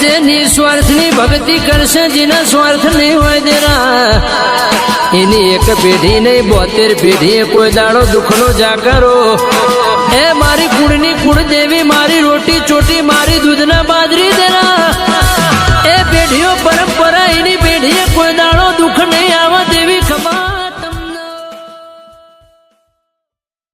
જે નિસ્વાર્થની ભક્તિ કરશે, જેના સ્વાર્થ નહીં હોય તેના. એની એક પેઢી નહીં, બોતેર પેઢી કોઈ દાડો દુઃખનો જાગરો. એ મારી કુળની કુળ દેવી, મારી રોટી ચોટી, મારી દૂધના બાજરી દેના એ પેઢીઓ પરંપરા એની